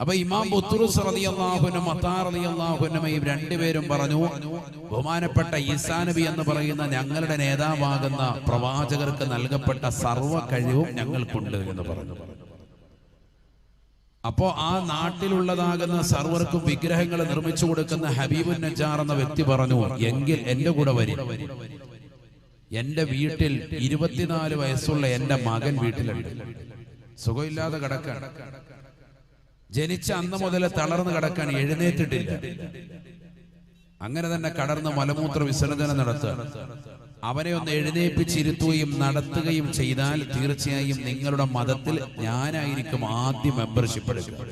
അപ്പൊ ഇമാം ബുത്തുറുസ് അത്താർ മത്താർ റളിയല്ലാഹുനുമയും രണ്ടുപേരും പറഞ്ഞു ബഹുമാനപ്പെട്ട ഈസാ നബി എന്ന് പറയുന്ന ഞങ്ങളുടെ നേതാവാകുന്ന പ്രവാചകർക്ക് നൽകപ്പെട്ട സർവ കഴിവും ഞങ്ങൾക്കുണ്ട് എന്ന് പറഞ്ഞു. അപ്പോ ആ നാട്ടിലുള്ളതാകുന്ന സർവർക്കും വിഗ്രഹങ്ങൾ നിർമ്മിച്ചു കൊടുക്കുന്ന ഹബീബുൻ നജാർ എന്ന വ്യക്തി പറഞ്ഞു എങ്കിൽ എന്റെ കൂടെ വരും. എന്റെ വീട്ടിൽ ഇരുപത്തിനാല് വയസ്സുള്ള എന്റെ മകൻ വീട്ടിലുണ്ട്. സുഖമില്ലാതെ കിടക്കാണ്. ജനിച്ച അന്ന് മുതൽ തളർന്നു കിടക്കാൻ എഴുന്നേറ്റിട്ടില്ല. അങ്ങനെ തന്നെ കടർന്ന് മലമൂത്ര വിസർജനം നടത്തുക. അവനെ ഒന്ന് എഴുന്നേപ്പിച്ചിരുത്തുകയും നടത്തുകയും ചെയ്താൽ തീർച്ചയായും നിങ്ങളുടെ മതത്തിൽ ഞാനായിരിക്കും ആദ്യം മെമ്പർഷിപ്പ് എടുക്കുക.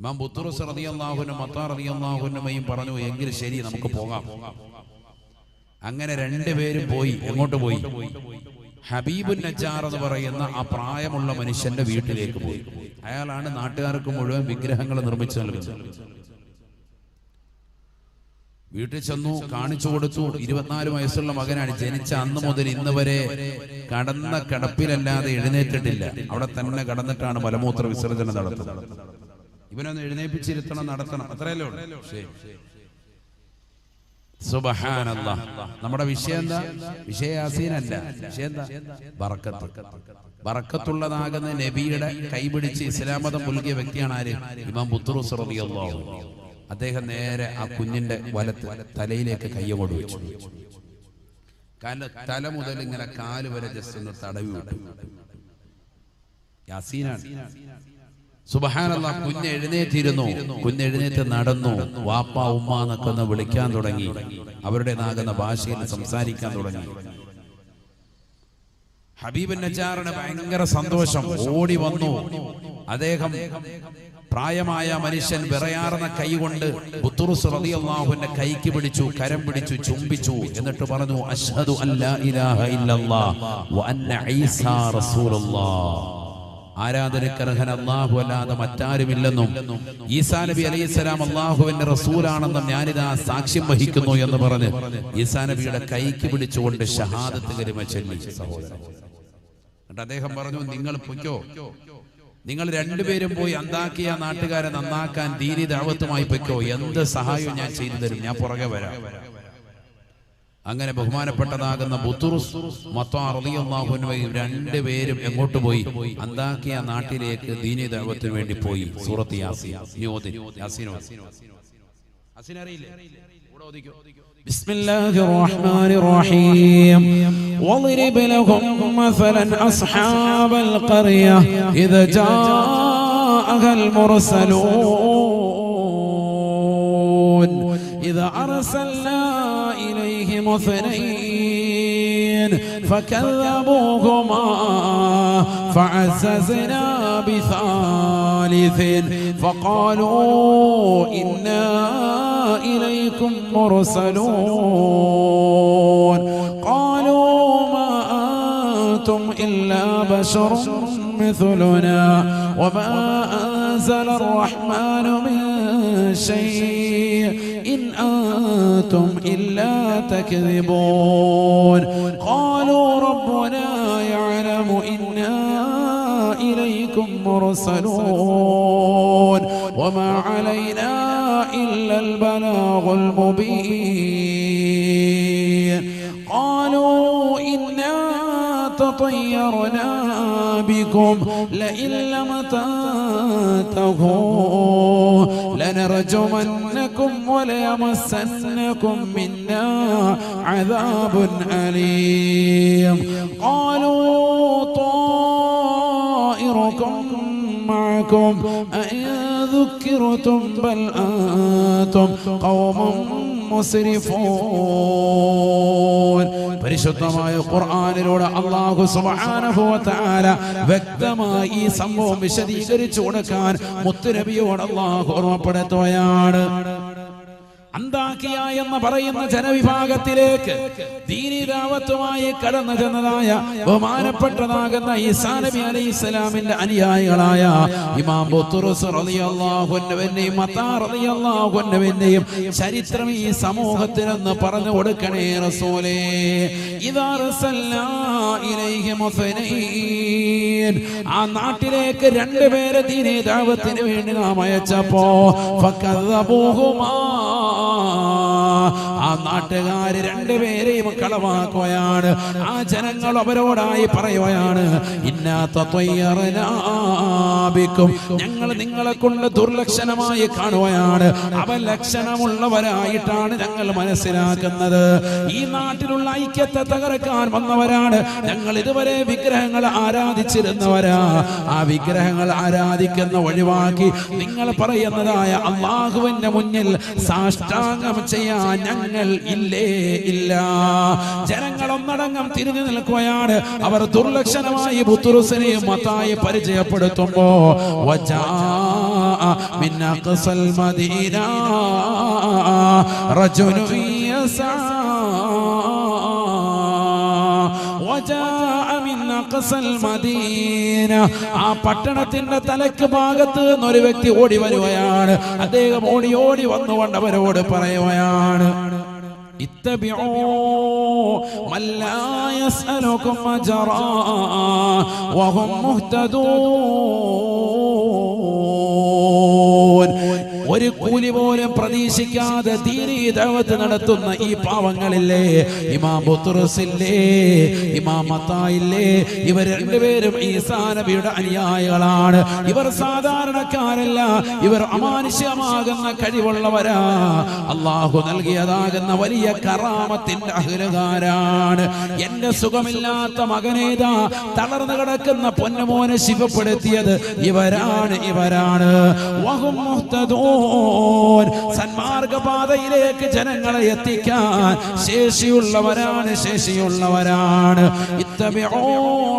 ഇമാം ബുത്തുറുസ് മത്താർ റളിയല്ലാഹുനുമയും പറഞ്ഞു എങ്കിൽ ശരി നമുക്ക് പോകാം. അങ്ങനെ രണ്ടുപേരും പോയി എങ്ങോട്ട് പോയി? ഹബീബുൻ നജാർ എന്ന് പറയുന്ന ആ പ്രായമുള്ള മനുഷ്യന്റെ വീട്ടിലേക്ക് പോയി. അയാളാണ് നാട്ടുകാർക്ക് മുഴുവൻ വിഗ്രഹങ്ങൾ നിർമ്മിച്ചു നൽകുന്നത്. വീട്ടിൽ ചെന്നു കാണിച്ചു കൊടുത്തു. ഇരുപത്തിനാല് വയസ്സുള്ള മകനാണ്. ജനിച്ച അന്ന് മുതൽ ഇന്ന് വരെ കടന്ന കിടപ്പിലല്ലാതെ എഴുന്നേറ്റിട്ടില്ല. അവിടെ തന്നെ കടന്നിട്ടാണ് മലമൂത്ര വിസർജനം നടത്തുന്നത്. ഇവനൊന്ന് എഴുന്നേപ്പിച്ചിരുത്തണം നടത്തണം. അത്രയല്ലേ ഉള്ളൂ. സുബഹാനല്ലാ. നമ്മുടെ വിഷയം എന്താ? വിഷയാസീനല്ല. വിഷയം എന്താ? ബറക്കത്ത്. ബറക്കത്തുള്ളതാകുന്ന നബിയുടെ കൈപിടിച്ച് ഇസ്ലാം മതം പുൽകിയ വ്യക്തിയാണ് ആര്? ഇമാം റളിയല്ലാഹു അദ്ദേഹം നേരെ ആ കുഞ്ഞിന്റെ വലത്ത് തലയിലേക്ക് കയ്യങ്ങോട് വെച്ചു. കാരണം തല മുതൽ ഇങ്ങനെ കാൽ വരെ ജസ്റ്റ് ഒന്ന് തടവി വിട്ടു. യാസീനാണ്. സുബഹാനല്ല കുഞ്ഞ് എഴുന്നേറ്റിരുന്നു കുഞ്ഞ് എഴുന്നേറ്റ് നടന്നു. വാപ്പ ഉമ്മ എന്നൊക്കെ ഒന്ന് വിളിക്കാൻ തുടങ്ങി. അവരുടെ നാകുന്ന ഭാഷയിൽ സംസാരിക്കാൻ തുടങ്ങി. ഹബീബ് നജാറിന് ഭയങ്കര സന്തോഷം. ഓടി വന്നു. അദ്ദേഹം പ്രായമായ മനുഷ്യൻ വിറയാർന്ന കൈകൊണ്ട് ബുത്തുറുസ് റളിയല്ലാഹുവിന്റെ കൈക്ക് പിടിച്ചു കരം പിടിച്ചു ചുംബിച്ചു. എന്നിട്ട് പറഞ്ഞു അഷ്ഹദു അല്ലാ ഇലാഹ ഇല്ലല്ലാഹ് വ അന്ന ഈസാ റസൂലുള്ളാഹ്. ആരാധനക്കർഹൻ അള്ളാഹു അല്ലാതെ മറ്റാരുമില്ലെന്നും ഈസാ നബി അലൈഹി സ്വലാം അള്ളാഹുവിന്റെ റസൂലാണെന്നും ഞാനിതാ സാക്ഷ്യം വഹിക്കുന്നു എന്ന് പറഞ്ഞ് ഈസാ നബിയുടെ കൈക്ക് പിടിച്ചുകൊണ്ട് ഷഹാദത്ത് കരിമ ചൊല്ലി. സഹോദരൻ എന്നിട്ട് അദ്ദേഹം പറഞ്ഞു നിങ്ങൾ പൊയ്ക്കോ. നിങ്ങൾ രണ്ടുപേരും പോയി അന്താക്കിയ നാട്ടുകാരെ നന്നാക്കാൻ ദീനി ദാവത്തുമായി പൊയ്ക്കോ. എന്ത് സഹായവും ഞാൻ ചെയ്തു തരും. ഞാൻ പുറകെ വരാം. അങ്ങനെ ബഹുമാനപ്പെട്ടതാകുന്ന ബുത്തുറുസ് മത്താർ റളിയല്ലാഹുവിനും രണ്ടുപേരും എങ്ങോട്ട് പോയി അന്താക്കിയ നാട്ടിലേക്ക് ദീനി ദൈവത്തിന് വേണ്ടി പോയി സൂറത്ത് യാസീൻ യോദിൻ യാസീനോ യാസീൻ അറിയില്ലേ കൂടെ ഓദിക്കോ بسم الله الرحمن الرحيم واضرب لهم مثلا أصحاب القرية إذا جاءها المرسلون إذا أرسلنا إليهم اثنين فكذبوهما فعززنا بثالث فقالوا إنا إليكم مرسلون. قالوا ما أنتم إلا بشر مثلنا وما أنزل الرحمن من شيء. إن أنتم إلا تكذبون. قالوا ربنا يعلم إنا إليكم مرسلون. وما علينا إلا البلاغ المبين. قالوا تطيرنا بكم لئن لم تنتهوا لنرجمنكم وليمسنكم منا عذاب أليم. قالوا طائركم معكم أئن ذكرتم بل أنتم قوم മുസ്രിഫൂൻ പരിശുദ്ധമായ ഖുർആനിലൂടെ അള്ളാഹു സുബ്ഹാനഹു വ തആല വ്യക്തമായി ഈ സംഭവം വിശദീകരിച്ചു കൊടുക്കാൻ മുത്തുനബിയോട് അള്ളാഹു ഓർമ്മപ്പെടുത്തുകയാണ് അന്താക്കിയ എന്ന് പറയുന്ന ജനവിഭാഗത്തിലേക്ക് ദീനിതാവത്വമായി കടന്നു ചെന്നതായ ബഹുമാനപ്പെട്ടതാകുന്ന ഈസാ നബി അലി ഇസ്ലാമിന്റെ അനുയായികളായ ഇമാം ചരിത്രം ഈ സമൂഹത്തിനൊന്ന് പറഞ്ഞു കൊടുക്കണേ റസൂലേ. ആ നാട്ടിലേക്ക് രണ്ടുപേരെ ദീനിതാവത്തിന് വേണ്ടി നാം അയച്ചപ്പോ ഫക്കദ്ദബൂഹുമാ ആ നാട്ടുകാര് രണ്ടുപേരെയും കളവാക്കുകയാണ്. ആ ജനങ്ങൾ അവരോടായി പറയുകയാണ് ഇന്നാത്തും ഞങ്ങൾ നിങ്ങളെ കൊണ്ട് ദുർലക്ഷണമായി കാണുകയാണ്. അവലക്ഷണമുള്ളവരായിട്ടാണ് ഞങ്ങൾ മനസ്സിലാക്കുന്നത്. ഈ നാട്ടിലുള്ള ഐക്യത്തെ തകർക്കാൻ വന്നവരാണ് ഞങ്ങൾ ഇതുവരെ വിഗ്രഹങ്ങൾ ആരാധിച്ചിരുന്നവരാ. ആ വിഗ്രഹങ്ങൾ ആരാധിക്കുന്ന ഒഴിവാക്കി നിങ്ങൾ പറയുന്നതായ അള്ളാഹുവിന്റെ മുന്നിൽ സാഷ്ടാംഗം ചെയ്യാൻ ഞങ്ങൾ ഇല്ലേ ഇല്ല ജനങ്ങൾ ഒന്നടങ്കം തിരിഞ്ഞു നിൽക്കുകയാണ് അവർ ദുർലക്ഷണമായി ബുത്തുറുസിനെയും മത്തായി പരിചയപ്പെടുത്തുമ്പോ وجاء من أقصى المدينة رجل يسعى وجاء من أقصى المدينة ആ പട്ടണത്തിന്റെ തലക്ക് ഭാഗത്ത് നിന്ന് ഒരു വ്യക്തി ഓടി വരുകയാണ് അദ്ദേഹം ഓടി ഓടി വന്നുകൊണ്ട് അവരോട് പറയുകയാണ് اتبعوا من لا يسألكم أجرا وهم مهتدون ഒരു കൂലി പോലും പ്രതീക്ഷിക്കാതെ ദീനീ ദഅവത്ത് നടത്തുന്ന ഈ പാവങ്ങളില്ലേ? ഇമാം ബുത്റുസില്ലേ ഇമാം ഇവർ രണ്ടുപേരും ഈ നബിയുടെ അനുയായികളാണ്. ഇവർ സാധാരണക്കാരല്ല. ഇവർ അമാനുഷ്യമാകുന്ന കഴിവുള്ളവരാ. അള്ളാഹു നൽകിയതാകുന്ന വലിയ കറാമത്തിന്റെ അഹുലകാരാണ്. എന്റെ സുഖമില്ലാത്ത മകനേതാ തളർന്നു കിടക്കുന്ന പൊന്നുമോനെ ശിവപ്പെടുത്തിയത് ഇവരാണ് ഇവരാണ്. വഹും മുഹ്തദൂൻ. സന്മാർഗപാതയിലേക്ക് ജനങ്ങളെ എത്തിക്കാൻ ശേഷിയുള്ളവരാണ്. ശേഷിയുള്ളവരാണ് ഇത്തബിഊ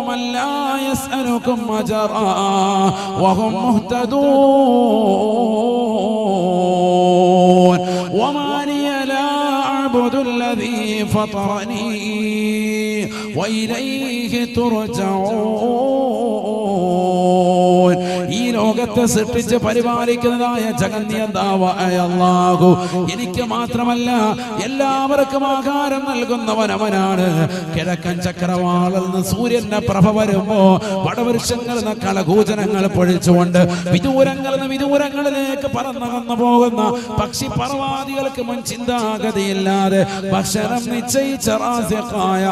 മൻ ലാ യസ്അലുക്കും ലോകത്തെ സൃഷ്ടിച്ച് പരിപാലിക്കുന്നതായ ജഗന്യന്താവായ അല്ലാഹു എനിക്ക് മാത്രമല്ല എല്ലാവർക്കും ആഹാരം നൽകുന്നവൻ അവനാണ് കിഴക്കൻ ചക്രവാളിൽ നിന്ന് സൂര്യന്റെ പ്രഭ വരുമ്പോ വടവൃക്ഷങ്ങളിൽ നിന്ന് കളകൂചനങ്ങൾ പൊഴിച്ചുകൊണ്ട് വിദൂരങ്ങളിൽ നിന്ന് വിദൂരങ്ങളിലേക്ക് പറന്നു പോകുന്ന പക്ഷി പറവാദികൾക്ക് മുൻ ചിന്താഗതിയില്ലാതെ ഭക്ഷണം നിശ്ചയിച്ച റാസിഖായ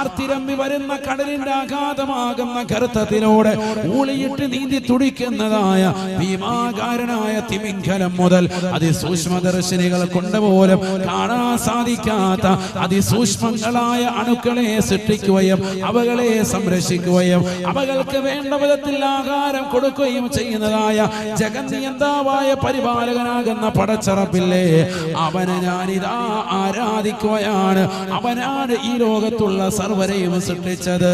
ആർത്തിരമ്പി വരുന്ന കടലിന്റെ ആഘാതമാകുന്ന കരുത്തത്തിലൂടെ ഊളിയിട്ട് നീന്തി തുടിക്കുന്നതായ ഭീമാകാരനായ തിമിംഗലം മുതൽ അതിസൂക്ഷ്മദർശിനികൾ കൊണ്ടുപോലും കാണാൻ സാധിക്കാത്ത അതിസൂക്ഷ്മങ്ങളായ അണുക്കളെ സൃഷ്ടിക്കുകയും അവകളെ സംരക്ഷിക്കുകയും അവകൾക്ക് വേണ്ട വിധത്തിൽ ആഹാരം കൊടുക്കുകയും ചെയ്യുന്നതായ ജഗന്നിയന്താവായ പരിപാലകനാകുന്ന പടച്ചറപ്പില്ലേ? അവനെ ഞാനിതാ ആരാധിക്കുകയാണ്. അവനാണ് ഈ ലോകത്തുള്ള സർവരെയും സൃഷ്ടിച്ചത്.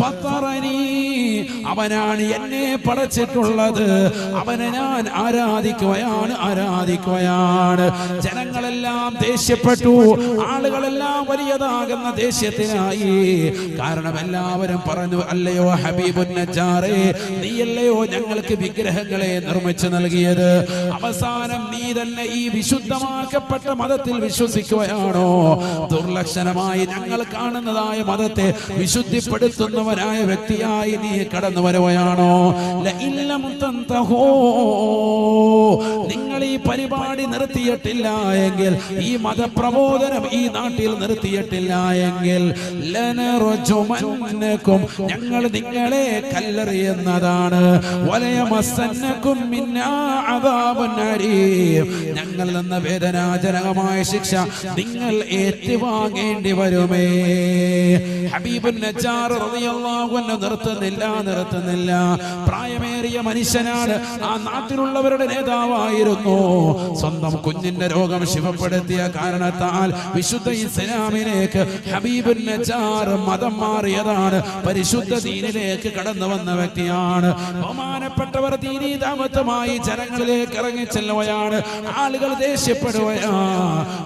ഫത്തറനീ അവനാണ് എന്നെ പടച്ചിട്ടുള്ളത്. അവനെ ഞാൻ ആരാധിക്കുകയാണ് ആരാധിക്കുകയാണ്. ജനങ്ങളെല്ലാം ദേഷ്യപ്പെട്ടു. ആളുകളെല്ലാം വലിയതാകുന്ന ദേഷ്യത്തിനായി കാരണം എല്ലാവരും പറഞ്ഞു അല്ലയോ നജാറേ നീയല്ലയോ ഞങ്ങൾക്ക് വിഗ്രഹങ്ങളെ നിർമ്മിച്ചു നൽകിയത്? അവസാനം നീ തന്നെ ഈ വിശുദ്ധമാക്കപ്പെട്ട മതത്തിൽ വിശ്വസിക്കുകയാണോ? ദുർലക്ഷണമായി ഞങ്ങൾ കാണുന്നതായ മതത്തെ വിശുദ്ധിപ്പെടുത്തുന്നവരായ വ്യക്തിയായി നീ കടന്നു വരവയാണോ നിങ്ങൾ ഈ പരിപാടി നിർത്തിയിട്ടില്ല എങ്കിൽ ഈ മതപ്രബോധനം ഈ നാട്ടിൽ നിർത്തിയിട്ടില്ല എങ്കിൽ ഞങ്ങൾ നിങ്ങളെ കല്ലെറിയുന്നതാണ്. ഞങ്ങൾ നിന്ന് വേദനാജനകമായ ശിക്ഷ നിങ്ങൾ ഏറ്റുവാങ്ങേണ്ടി വരുമേ. ഹബീബുൻ നിർത്തുന്നില്ല. നിർത്തുന്നില്ല നിർത്തുന്നില്ല പ്രായമേറിയ മനുഷ്യനാണ്. ആ നാട്ടിലുള്ളവരുടെ നേതാവായിരുന്നു. സ്വന്തം കുഞ്ഞിന്റെ രോഗം ശിവപ്പെടുത്തിയ കാരണത്താൽ വിശുദ്ധ ഇസ്ലാമിലേക്ക് ഹബീബുൻ നജാർ മതം മാറിയതാണ്. പരിശുദ്ധ ദീനിലേക്ക് കടന്നു വന്ന വ്യക്തിയാണ്. ബഹുമാനപ്പെട്ടവർ ദീനീതാമത്വമായി ജനങ്ങളിലേക്ക് ഇറങ്ങി ചെല്ലുകയാണ്. ആളുകൾ ദേഷ്യപ്പെടുകയാ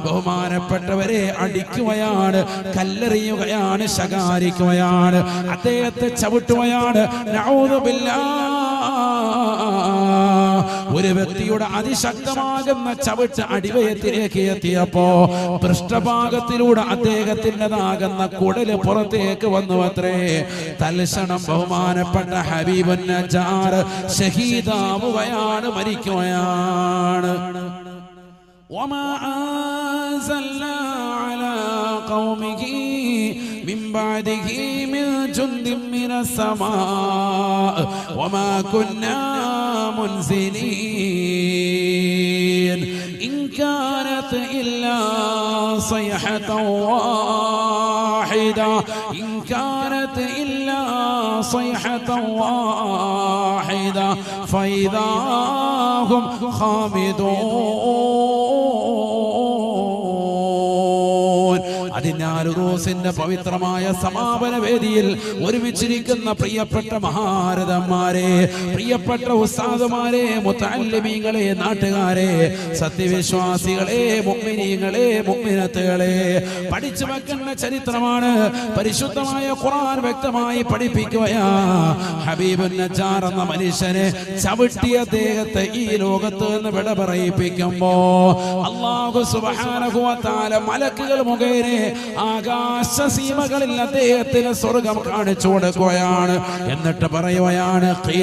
ബഹുമാനപ്പെട്ടവരെ അടിക്കുകയാണ് കല്ലെറിയുകയാണ് ശകാരിക്കുകയാണ്. അദ്ദേഹത്തെ ചവിട്ടുകയാണ്. നഊദുബില്ലാ. ഒരു വ്യക്തിയുടെ അതിശക്തമാകുന്ന ചവിട്ട് അടിവയത്തിലേക്ക് എത്തിയപ്പോ പൃഷ്ഠഭാഗത്തിലൂടെ അദ്ദേഹത്തിൻ്റെതാകുന്ന കുടല് പുറത്തേക്ക് വന്നു അത്രേ തൽക്ഷണം ബഹുമാനപ്പെട്ട ഹബീബുൻ നജാർ ഷഹീദാവുകയാണ് മരിക്കുകയാണ് وما أنزلنا على قومه من بعده من جند من السماء وما كنا منزلين. إن كانت إلا صيحة واحدة. إن كانت إلا صيحة واحدة. فإذا هم خامدون. അതിനാൽ റോസിന്റെ പവിത്രമായ സമാപന വേദിയിൽ ഒരുമിച്ചിരിക്കുന്ന പ്രിയപ്പെട്ട മഹാരഥന്മാരെ പ്രിയപ്പെട്ട ഉസ്താദുമാരെ മുത്തല്ലമീങ്ങളെ നാട്ടുകാരെ സത്യവിശ്വാസികളെ മുമ്മിനീങ്ങളെ മുമ്മിനത്തുകളെ പഠിച്ചു വെക്കുന്ന ചരിത്രമാണ് പരിശുദ്ധമായ ഖുർആൻ വ്യക്തമായി പഠിപ്പിക്കുകയാ. ഹബീബുൻ നജാർ എന്ന മനുഷ്യനെ ചവിട്ടിയ ദേഹത്തെ ഈ ലോകത്ത് നിന്ന് വിട പറയിപ്പിക്കുമ്പോ അള്ളാഹു സുബ്ഹാനഹു വ തആല മലക്കുകൾ മുഖേന ആകാശ സീമകളിൽ അദ്ദേഹത്തിന് സ്വർഗം കാണിച്ചു കൊടുക്കുകയാണ്. എന്നിട്ട് പറയുകയാണ് ഈ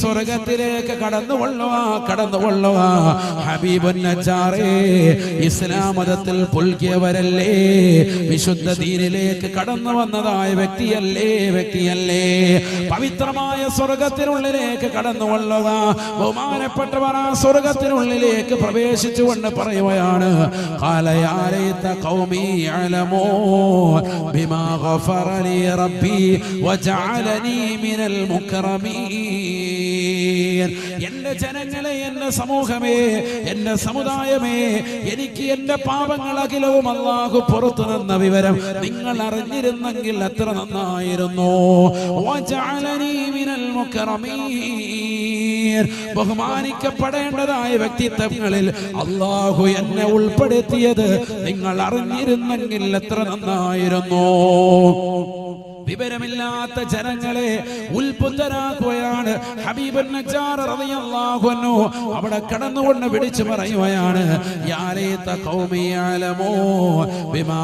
സ്വർഗത്തിലേക്ക് കടന്നു കൊള്ളുവാ കടന്നു കൊള്ളുവാ ഹബീബുൻ ഇസ്ലാം മതത്തിൽ പുൽകിയവരല്ലേ? വിശുദ്ധ ദീനിലേക്ക് കടന്നു വന്നതായ വ്യക്തിയല്ലേ വ്യക്തിയല്ലേ? പവിത്രമായ സ്വർഗത്തിനുള്ളിലേക്ക് കടന്നു കൊള്ളുക ബഹുമാനപ്പെട്ടവർ ആ സ്വർഗത്തിനുള്ളിലേക്ക് പ്രവേശിച്ചുകൊണ്ട് പറയുകയാണ് കൗമി ബിമാ റബ്ബി വജഅലനീ മിനൽ മുക്രമീൻ. എന്റെ ജനങ്ങളെ എന്റെ സമൂഹമേ എന്റെ സമുദായമേ എനിക്ക് എന്റെ പാപങ്ങൾ അഖിലവും അള്ളാഹു പുറത്തു നിന്ന വിവരം നിങ്ങൾ അറിഞ്ഞിരുന്നെങ്കിൽ എത്ര നന്നായിരുന്നു. ബഹുമാനിക്കപ്പെടേണ്ടതായ വ്യക്തിത്വങ്ങളിൽ അള്ളാഹു എന്നെ ഉൾപ്പെടുത്തിയത് നിങ്ങൾ അറിഞ്ഞിരുന്നെങ്കിൽ എത്ര നന്നായിരുന്നു. വിവരമില്ലാത്ത ജനങ്ങളെ ഉൽപുത്തരാക്കുകയാണ് ഹബീബൻ അവിടെ കടന്നുകൊണ്ട് വിളിച്ചു പറയുകയാണ് ബിമാ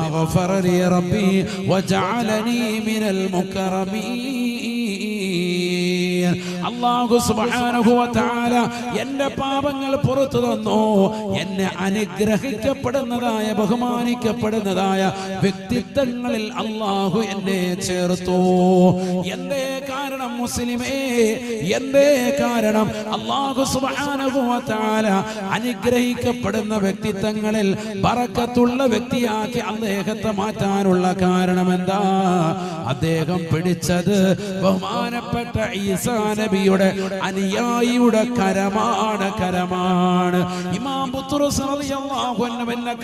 റബ്ബി വജഅലനി മിനൽ മുക്കറമീൻ വ തആല എന്റെ പാപങ്ങൾ പുറത്തു തന്നു. എന്നെ അനുഗ്രഹിക്കപ്പെടുന്നതായ ബഹുമാനിക്കപ്പെടുന്നതായ വ്യക്തിത്വങ്ങളിൽ അള്ളാഹു എന്നെ ചേർത്തു. എന്തേ കാരണം മുസ്ലിമേ? എന്തേ കാരണം? അള്ളാഹു സുബാനുഭവത്താല അനുഗ്രഹിക്കപ്പെടുന്ന വ്യക്തിത്വങ്ങളിൽ പറക്കത്തുള്ള വ്യക്തിയാക്കി അദ്ദേഹത്തെ മാറ്റാനുള്ള കാരണം എന്താ? അദ്ദേഹം പിടിച്ചത് ബഹുമാനപ്പെട്ട ഈസാ നബിയുടെ അനുയായിയുടെ കരമാണ് കരമാണ്. ഇമാം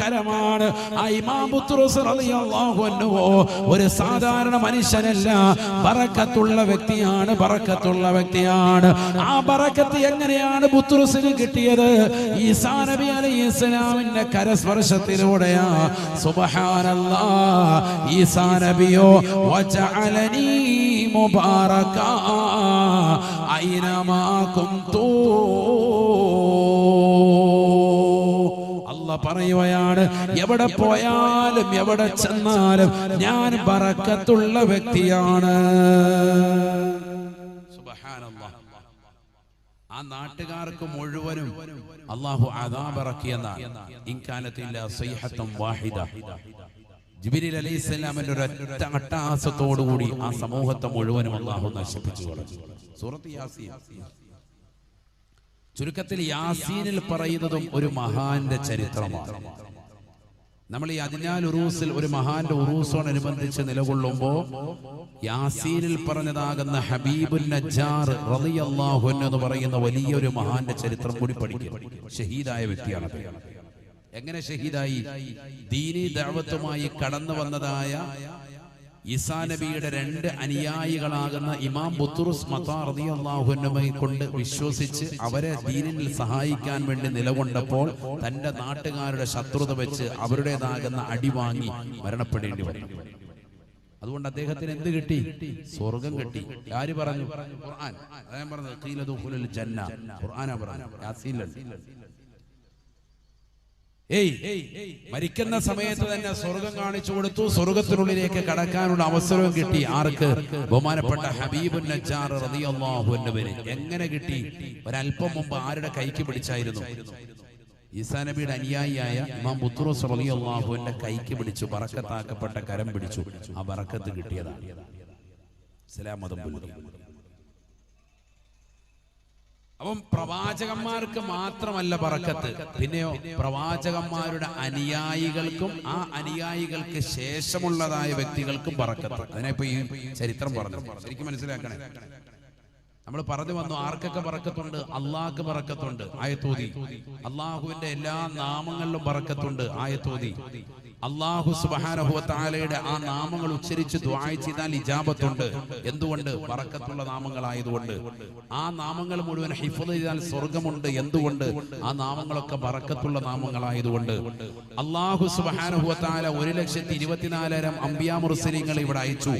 കരമാണ്. ആ ഇമാം അൻഹു ഒരു സാധാരണ മനുഷ്യനല്ല. ബറക്കത്തുള്ള വ്യക്തിയാണ് ബറക്കത്തുള്ള വ്യക്തിയാണ്. ആ ബറക്കത്ത് എങ്ങനെയാണ് ബുത്തുറസിന് കിട്ടിയത്? ഈസാ നബി അലൈഹി ഇസ്ലാമിന്റെ കരസ്പർശത്തിലൂടെയാ. സുബ്ഹാനല്ലാ ഈസാ നബിയോ വജഅലനീ ഐനമാ കുന്തു പറയുകയാണ് എവിടെ പോയാലും എവിടെ ചെന്നാലും ഞാൻ ബറക്കത്തുള്ള വ്യക്തിയാണ്. ആ നാട്ടുകാർക്ക് മുഴുവനും അള്ളാഹു അതാബറക്കിയെന്നാണ് സൈഹത്തും വാഹിദ. ജിബിരിൽ ഒരു ഒറ്റ അട്ടാസത്തോടുകൂടി ആ സമൂഹത്തെ മുഴുവനും അള്ളാഹു നശിപ്പിച്ചു സൂറത്ത് യാസീൻ. ചുരുക്കത്തിൽ യാസീനിൽ പറയുന്നതും ഒരു മഹാന്റെ ചരിത്രമാണ്. നമ്മൾ ഈ അതിനാൽ ഉറൂസിൽ ഒരു മഹാന്റെ ഉറൂസോടനുബന്ധിച്ച് നിലകൊള്ളുമ്പോ യാസീനിൽ പറഞ്ഞതാകുന്ന ഹബീബുൽ നജ്ജാർ റളിയല്ലാഹു എന്ന് പറയുന്ന വലിയൊരു മഹാന്റെ ചരിത്രം കൂടി പഠിക്കും ഷഹീദായ വ്യക്തിയാണ്. എങ്ങനെ ഷഹീദായി? ദീനി ദഅവത്തുമായി കടന്നു വന്നതായ ഈസാ നബിയുടെ രണ്ട് അനുയായികളാകുന്ന ഇമാം ബുത്തുറുസ് മതാർദിയാഹുനുമായി കൊണ്ട് വിശ്വസിച്ച് അവരെ ദീനിൽ സഹായിക്കാൻ വേണ്ടി നിലകൊണ്ടപ്പോൾ തന്റെ നാട്ടുകാരുടെ ശത്രുത വെച്ച് അവരുടേതാകുന്ന അടി വാങ്ങി മരണപ്പെടേണ്ടി വരും അതുകൊണ്ട് അദ്ദേഹത്തിന് എന്ത് കിട്ടി? സ്വർഗം കിട്ടി. ആര് പറഞ്ഞു? ഖുർആൻ. അതാ ഞാൻ പറഞ്ഞത് ജന്ന. ഖുർആനാ പറഞ്ഞു ഏയ് മരിക്കുന്ന സമയത്ത് തന്നെ സ്വർഗം കാണിച്ചു കൊടുത്തു. സ്വർഗത്തിനുള്ളിലേക്ക് കടക്കാനുള്ള അവസരവും കിട്ടി. ആർക്ക്? ബഹുമാനപ്പെട്ട അൻഹുവിന്. എങ്ങനെ കിട്ടി? ഒരല്പം മുമ്പ് ആരുടെ കൈക്ക് പിടിച്ചായിരുന്നു? ഈസാ നബിയുടെ അനുയായിയായ ഇമാം ബുത്തുറസ് റളിയല്ലാഹുവിന്റെ കൈക്ക് പിടിച്ചു ബറക്കത്താക്കപ്പെട്ട കരം പിടിച്ചു. ആ ബറക്കത്ത് കിട്ടിയതാണ്. ഇസ്ലാം മതം. അപ്പം പ്രവാചകന്മാർക്ക് മാത്രമല്ല പറക്കത്ത്. പിന്നെയോ പ്രവാചകന്മാരുടെ അനുയായികൾക്കും ആ അനുയായികൾക്ക് ശേഷമുള്ളതായ വ്യക്തികൾക്കും പറക്കത്ത്. അതിനിപ്പോ ഈ ചരിത്രം പറഞ്ഞു. ശരിക്കും മനസ്സിലാക്കണേ. നമ്മൾ പറഞ്ഞു വന്നു ആർക്കൊക്കെ പറക്കത്തുണ്ട്? അള്ളാഹ്ക്ക് പറക്കത്തുണ്ട്. ആയത്തോതി. അള്ളാഹുവിന്റെ എല്ലാ നാമങ്ങളിലും പറക്കത്തുണ്ട്. ആയത്തോതി. അള്ളാഹു സുബാനഹുവത്താലയുടെ ആ നാമങ്ങൾ ഉച്ചരിച്ച് ദ്വായ ചെയ്താൽ ഇജാബത്തുണ്ട്. എന്തുകൊണ്ട്? പറക്കത്തുള്ള നാമങ്ങളായതുകൊണ്ട്. ആ നാമങ്ങൾ മുഴുവൻ ഹിഫത് ചെയ്താൽ സ്വർഗമുണ്ട് എന്തുകൊണ്ട്? ആ നാമങ്ങളൊക്കെ പറക്കത്തുള്ള നാമങ്ങളായതുകൊണ്ട്. അള്ളാഹു സുബാനഹുവത്താല ഒരു ലക്ഷത്തി ഇരുപത്തിനാലായിരം അമ്പിയാ മുർസലിങ്ങൾ ഇവിടെ അയച്ചു.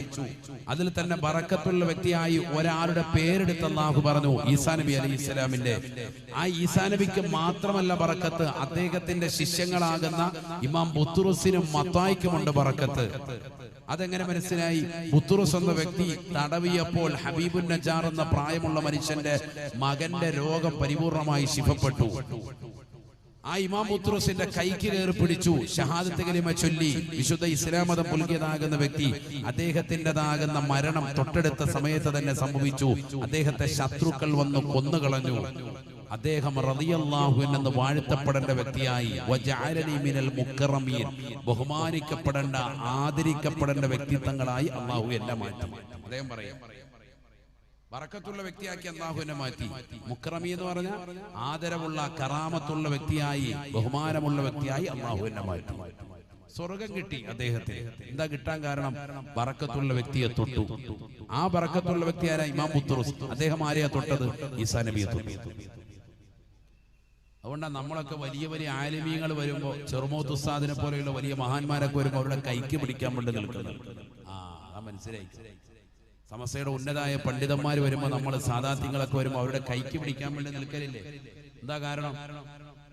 അതിൽ തന്നെ വറക്കത്തുള്ള വ്യക്തിയായി ഒരാളുടെ പേരെടുത്ത് അള്ളാഹു പറഞ്ഞു ഈസാ നബി അലി ഇസ്ലാമിന്റെ ആ ഈസാ നബിക്ക് മാത്രമല്ല വറക്കത്ത് അദ്ദേഹത്തിന്റെ ശിഷ്യങ്ങളാകുന്ന ഇമാം ബുത്തുറുസിനും മത്തായിക്കുമുണ്ട് പറക്കത്ത്. അതെങ്ങനെ മനസ്സിലായി? ബുത്തുറുസ് എന്ന വ്യക്തി തടവിയപ്പോൾ ഹബീബുൻ നജാർ എന്ന പ്രായമുള്ള മനുഷ്യന്റെ മകന്റെ രോഗം പരിപൂർണമായി ശിഫപ്പെട്ടു. ആ ഇമാം ബുത്രോസിന്റെ കൈക്ക് കയറി പിടിച്ചു. ഷഹാദത്ത് ചൊല്ലി വിശുദ്ധ ഇസ്ലാം മതം പുൽകിയതാകുന്ന വ്യക്തി അദ്ദേഹത്തിന്റെതാകുന്ന മരണം തൊട്ടടുത്ത സമയത്ത് തന്നെ സംഭവിച്ചു. അദ്ദേഹത്തെ ശത്രുക്കൾ വന്ന് കൊന്നുകളഞ്ഞു. അദ്ദേഹം റളിയല്ലാഹു എന്ന് വാഴ്ത്തപ്പെടേണ്ട വ്യക്തിയായി. മിനൽ മുക്കറമീൻ. ബഹുമാനിക്കപ്പെടേണ്ട ആദരിക്കപ്പെടേണ്ട വ്യക്തിത്വങ്ങളായി അള്ളാഹു എന്നെ മാറ്റി. അദ്ദേഹം പറയാം വറക്കത്തുള്ള വ്യക്തിയാക്കി അള്ളാഹുവിനെ മാറ്റി. മുക്രമി എന്ന് പറഞ്ഞ ആദരവുള്ള കറാമത്തുള്ള വ്യക്തിയായി ബഹുമാനമുള്ള വ്യക്തിയായി അള്ളാഹുവിനെ മാറ്റി. സ്വർഗം കിട്ടി അദ്ദേഹത്തിന്. എന്താ കിട്ടാൻ കാരണം? വറക്കത്തുള്ള വ്യക്തിയെ തൊട്ടു. ആ വറക്കത്തുള്ള വ്യക്തി ആരാ ഇമാം മുത്തുറുസ് അദ്ദേഹം ആരെയാ തൊട്ടത്? ഈസാ നബിയെ തൊട്ടു അതുകൊണ്ടാണ് നമ്മളൊക്കെ വലിയ വലിയ ആലിമീങ്ങൾ വരുമ്പോൾ ചെറുമോത്ത് ഉസ്താദിനെ പോലെയുള്ള വലിയ മഹാന്മാരൊക്കെ വരുമ്പോൾ അവരുടെ കൈക്ക് പിടിക്കാൻ വേണ്ടി നിൽക്കുന്നത്. ആ അതാ മനസ്സിലായി. സമസ്തയുടെ ഉന്നതായ പണ്ഡിതന്മാർ വരുമ്പോൾ നമ്മൾ സാധാത്യങ്ങളൊക്കെ വരുമ്പോൾ അവരുടെ കൈക്ക് പിടിക്കാൻ വേണ്ടി നിൽക്കലില്ലേ? എന്താ കാരണം?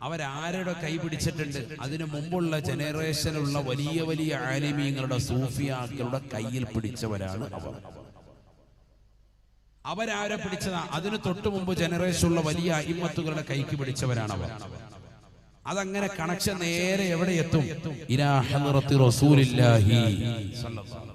അവരാരുടെ കൈ പിടിച്ചിട്ടുണ്ട്. അതിനു മുമ്പുള്ള ജനറേഷനിലുള്ള വലിയ വലിയ ആലിമീങ്ങളുടെ സൂഫിയാക്കളുടെ കയ്യിൽ പിടിച്ചവരാണ് അവർ. അവരാരെ പിടിച്ചതാ. അതിന് തൊട്ടു മുമ്പ് ജനറേഷനുള്ള വലിയ അയിമത്തുകളുടെ കൈക്ക് പിടിച്ചവരാണ് അവർ. അതങ്ങനെ കണക്ഷൻ നേരെ എവിടെ എത്തും? ഇലാ ഹദ്റത്തി റസൂലില്ലാഹി. സല്ലല്ലാഹു.